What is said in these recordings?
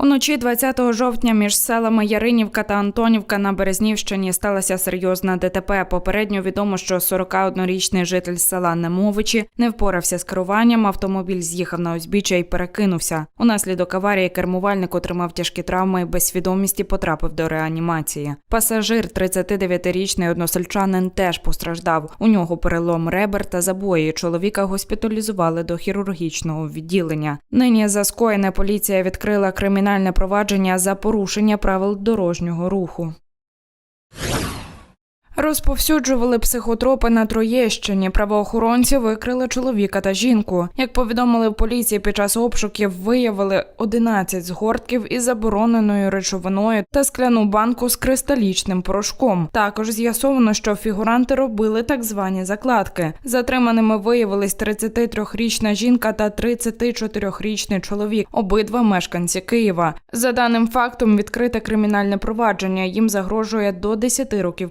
Уночі 20 жовтня між селами Яринівка та Антонівка на Березнівщині сталася серйозна ДТП. Попередньо відомо, що 41-річний житель села Немовичі не впорався з керуванням. Автомобіль з'їхав на узбіччя і перекинувся. Унаслідок аварії кермувальник отримав тяжкі травми і без свідомості потрапив до реанімації. Пасажир, 39-річний односельчанин, теж постраждав. У нього перелом ребер та забої. Чоловіка госпіталізували до хірургічного відділення. Нині за скоєне поліція відкрила кримінальне провадження за порушення правил дорожнього руху. Розповсюджували психотропи на Троєщині. Правоохоронці викрили чоловіка та жінку. Як повідомили в поліції, під час обшуків виявили 11 згортків із забороненою речовиною та скляну банку з кристалічним порошком. Також з'ясовано, що фігуранти робили так звані закладки. Затриманими виявились 33-річна жінка та 34-річний чоловік, обидва мешканці Києва. За даним фактом, відкрите кримінальне провадження їм загрожує до 10 років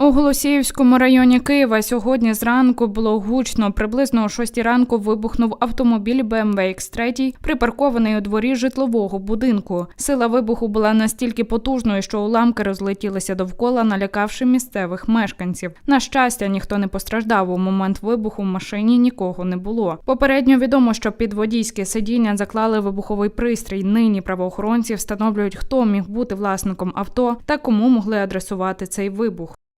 У Голосіївському районі Києва сьогодні зранку було гучно. Приблизно о 6 ранку вибухнув автомобіль BMW X3, припаркований у дворі житлового будинку. Сила вибуху була настільки потужною, що уламки розлетілися довкола, налякавши місцевих мешканців. На щастя, ніхто не постраждав. У момент вибуху в машині нікого не було. Попередньо відомо, що під водійське сидіння заклали вибуховий пристрій. Нині правоохоронці встановлюють, хто міг бути власником авто та кому могли адресувати цей вибух.